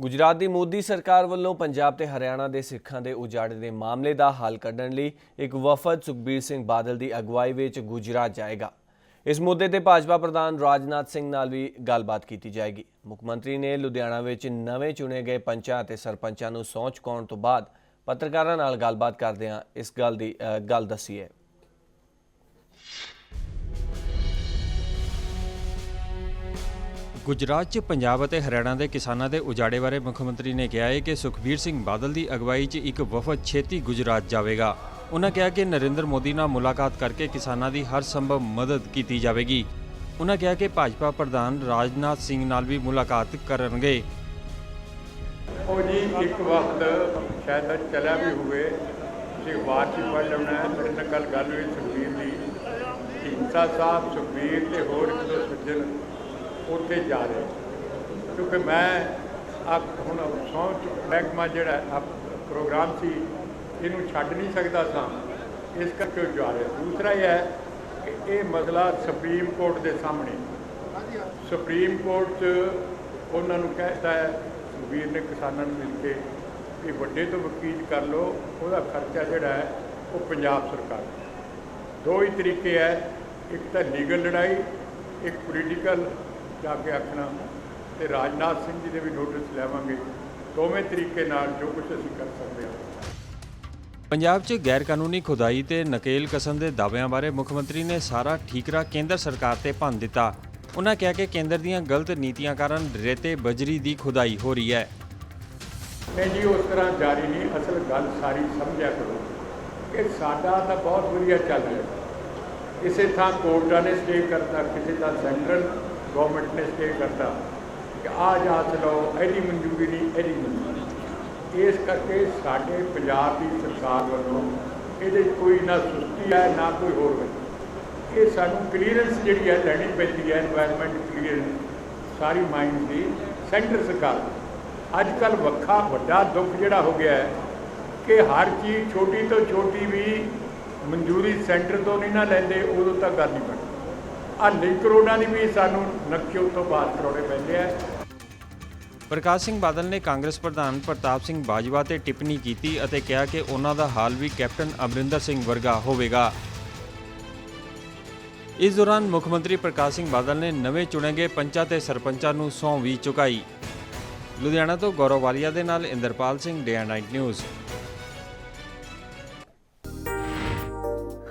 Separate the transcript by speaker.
Speaker 1: ਗੁਜਰਾਤ ਦੀ ਮੋਦੀ ਸਰਕਾਰ ਵੱਲੋਂ ਪੰਜਾਬ ਤੇ ਹਰਿਆਣਾ ਦੇ ਸਿੱਖਾਂ ਦੇ ਉਜਾੜੇ ਦੇ ਮਾਮਲੇ ਦਾ ਹੱਲ ਕੱਢਣ ਲਈ ਇੱਕ ਵਫਦ ਸੁਖਬੀਰ ਸਿੰਘ ਬਾਦਲ ਦੀ ਅਗਵਾਈ ਵਿੱਚ ਗੁਜਰਾਤ ਜਾਏਗਾ। ਇਸ ਮੁੱਦੇ ਤੇ ਭਾਜਪਾ ਪ੍ਰਧਾਨ ਰਾਜਨਾਥ ਸਿੰਘ ਨਾਲ ਵੀ ਗੱਲਬਾਤ ਕੀਤੀ ਜਾਏਗੀ। ਮੁੱਖ ਮੰਤਰੀ ਨੇ ਲੁਧਿਆਣਾ ਵਿੱਚ ਨਵੇਂ ਚੁਣੇ ਗਏ ਪੰਚਾਂ ਅਤੇ ਸਰਪੰਚਾਂ ਨੂੰ ਸਹੁੰ ਚੁਕਾਉਣ ਤੋਂ ਬਾਅਦ ਪੱਤਰਕਾਰਾਂ ਨਾਲ ਗੱਲਬਾਤ ਕਰਦਿਆਂ ਇਸ ਗੱਲ ਦੀ ਗੱਲ ਦੱਸੀ ਹੈ।
Speaker 2: ਗੁਜਰਾਤ 'ਚ ਪੰਜਾਬ ਅਤੇ ਹਰਿਆਣਾ ਦੇ ਕਿਸਾਨਾਂ ਦੇ ਉਜਾੜੇ ਬਾਰੇ ਮੁੱਖ ਮੰਤਰੀ ਨੇ ਕਿਹਾ ਹੈ ਕਿ ਸੁਖਬੀਰ ਸਿੰਘ ਬਾਦਲ ਦੀ ਅਗਵਾਈ 'ਚ ਇੱਕ ਵਫਦ ਛੇਤੀ ਗੁਜਰਾਤ ਜਾਵੇਗਾ। ਉਹਨਾਂ ਕਿਹਾ ਕਿ ਨਰਿੰਦਰ ਮੋਦੀ ਨਾਲ ਮੁਲਾਕਾਤ ਕਰਕੇ ਕਿਸਾਨਾਂ ਦੀ ਹਰ ਸੰਭਵ ਮਦਦ ਕੀਤੀ ਜਾਵੇਗੀ। ਉਹਨਾਂ ਕਿਹਾ ਕਿ ਭਾਜਪਾ ਪ੍ਰਧਾਨ ਰਾਜਨਾਥ ਸਿੰਘ ਨਾਲ ਵੀ ਮੁਲਾਕਾਤ ਕਰਨਗੇ।
Speaker 3: ਉਹ ਜੀ, ਇੱਕ ਵਕਤ ਸ਼ਾਇਦ ਚਲਿਆ ਵੀ ਹੋਵੇ, ਤੁਸੀਂ ਅਖਬਾਰ 'ਚ ਲੈਣਾ ਮੇਰੇ ਨਾਲ ਕੱਲ੍ਹ ਗੱਲ ਹੋਈ ਸੁਖਬੀਰ ਦੀ। ਢੀਂਸਾ ਸਾਹਿਬ, ਸੁਖਬੀਰ ਤੇ ਹੋਰ ਸੱਜਣ ਉੱਥੇ ਜਾ ਰਹੇ। ਕਿਉਂਕਿ ਮੈਂ ਆ ਹੁਣ ਸਹੁੰ ਮਹਿਕਮਾ ਜਿਹੜਾ ਆ ਪ੍ਰੋਗਰਾਮ ਸੀ, ਇਹਨੂੰ ਛੱਡ ਨਹੀਂ ਸਕਦਾ ਸਾਂ। ਇਸ ਕਰਕੇ ਉਹ ਜਾ ਰਿਹਾ। ਦੂਸਰਾ ਇਹ ਹੈ ਕਿ ਇਹ ਮਸਲਾ ਸੁਪਰੀਮ ਕੋਰਟ ਦੇ ਸਾਹਮਣੇ। ਸੁਪਰੀਮ ਕੋਰਟ 'ਚ ਉਹਨਾਂ ਨੂੰ ਕਹਿਤਾ ਹੈ ਸੁਖਬੀਰ ਨੇ ਕਿਸਾਨਾਂ ਨੂੰ ਮਿਲ ਕੇ ਵੀ ਵੱਡੇ ਤੋਂ ਵਕੀਲ ਕਰ ਲਓ, ਉਹਦਾ ਖਰਚਾ ਜਿਹੜਾ ਹੈ, ਉਹ ਪੰਜਾਬ ਸਰਕਾਰ ਦੋ। ਹੀ ਤਰੀਕੇ ਹੈ, ਇੱਕ ਤਾਂ ਲੀਗਲ ਲੜਾਈ, ਇੱਕ ਪੋਲੀਟੀਕਲ ਜਾ ਕੇ ਆਖਣਾ ਤੇ ਰਾਜਨਾਥ ਸਿੰਘ ਜੀ ਦੇ ਵੀ ਨੋਟਿਸ ਲੈਵਾਂਗੇ। ਦੋਵੇਂ ਤਰੀਕੇ ਨਾਲ ਜੋ ਕੁਝ ਅਸੀਂ ਕਰ ਸਕਦੇ ਹਾਂ।
Speaker 2: ਪੰਜਾਬ 'ਚ ਗੈਰ ਕਾਨੂੰਨੀ ਖੁਦਾਈ ਤੇ ਨਕੇਲ ਕਸਮ ਦੇ ਦਾਅਵਿਆਂ ਬਾਰੇ ਮੁੱਖ ਮੰਤਰੀ ਨੇ ਸਾਰਾ ਠੀਕਰਾ ਕੇਂਦਰ ਸਰਕਾਰ ਤੇ ਭੰਨ ਦਿੱਤਾ। ਉਹਨਾਂ ਕਿਹਾ ਕਿ ਕੇਂਦਰ ਦੀਆਂ ਗਲਤ ਨੀਤੀਆਂ ਕਾਰਨ ਰੇਤੇ ਬਜਰੀ ਦੀ ਖੁਦਾਈ ਹੋ ਰਹੀ ਹੈ।
Speaker 3: ਨਹੀਂ ਜੀ ਉਸ ਤਰ੍ਹਾਂ ਜਾਰੀ ਨਹੀਂ ਅਸਲ ਗੱਲ ਸਾਰੀ ਸਮਝਿਆ ਕਰੋ ਕਿ ਸਾਡਾ ਤਾਂ ਬਹੁਤ ਵਧੀਆ ਚੱਲ ਰਿਹਾ। ਕਿਸੇ ਥਾਂ ਕੋਰਟਾਂ ਨੇ ਸਟੇ ਕਰਤਾ ਕਿਸੇ ਥਾਂ ਸੈਂਟਰਲ गवर्नमेंट ਨੇ स्टे ਕਰਤਾ ਕਿ ਆ ਜਾ ਚਲਾਓ ਐਡੀ ਮਨਜ਼ੂਰੀ ਨਹੀਂ ਐਡੀ ਮਨਜ਼ੂਰੀ। ਇਸ ਕਰਕੇ ਸਾਡੇ ਪੰਜਾਬ ਦੀ ਸਰਕਾਰ ਵੱਲੋਂ ਇਹਦੇ ਕੋਈ ਨਾ ਸੁਸਤੀ ਹੈ, ਨਾ ਕੋਈ ਹੋਰ ਹੈ। ਇਹ ਸਾਨੂੰ ਕਲੀਅਰੈਂਸ ਜਿਹੜੀ ਹੈ ਲੈਣੀ ਪੈਂਦੀ ਹੈ এনवायरमेंट ਕਲੀਅਰੈਂਸ ਸਾਰੀ ਮਾਈਂਡ ਦੀ ਸੈਂਟਰ ਸਰਕਾਰ ਅੱਜ ਕੱਲ ਵੱਖਾ ਵੱਡਾ ਦੁੱਖ ਜਿਹੜਾ ਹੋ ਗਿਆ ਹੈ ਕਿ ਹਰ ਚੀਜ਼ ਛੋਟੀ ਤੋਂ ਛੋਟੀ ਵੀ ਮਨਜ਼ੂਰੀ ਸੈਂਟਰ ਤੋਂ ਨਹੀਂ ਨਾ ਲੈਂਦੇ, ਉਦੋਂ ਤੱਕ ਗੱਲ ਨਹੀਂ ਬਣਦੀ ਆ ਲਿੰਕ ਰੋਡਾਂ ਦੀ ਵੀ ਸਾਨੂੰ ਨਕਸ਼ੇ ਉੱਤੋਂ ਬਾਹਰ ਕਰਾਉਣੇ ਪੈਂਦੇ ਆ।
Speaker 2: ਪ੍ਰਕਾਸ਼ ਸਿੰਘ ਬਾਦਲ ਨੇ ਕਾਂਗਰਸ ਪ੍ਰਧਾਨ ਪ੍ਰਤਾਪ ਸਿੰਘ ਬਾਜਵਾ ਤੇ ਟਿੱਪਣੀ ਕੀਤੀ ਅਤੇ ਕਿਹਾ ਕਿ ਉਹਨਾਂ ਦਾ ਹਾਲ ਵੀ ਕੈਪਟਨ ਅਮਰਿੰਦਰ ਸਿੰਘ ਵਰਗਾ ਹੋਵੇਗਾ। ਇਸ ਦੌਰਾਨ ਮੁੱਖ ਮੰਤਰੀ ਪ੍ਰਕਾਸ਼ ਸਿੰਘ ਬਾਦਲ ਨੇ ਨਵੇਂ ਚੁਣੇ ਗਏ ਪੰਚਾਂ ਤੇ ਸਰਪੰਚਾਂ ਨੂੰ ਸਹੁੰ ਵੀ ਚੁਕਾਈ। ਲੁਧਿਆਣਾ ਤੋਂ ਗੌਰਵ ਵਾਲੀਆ ਦੇ ਨਾਲ Inderpal Singh day night news.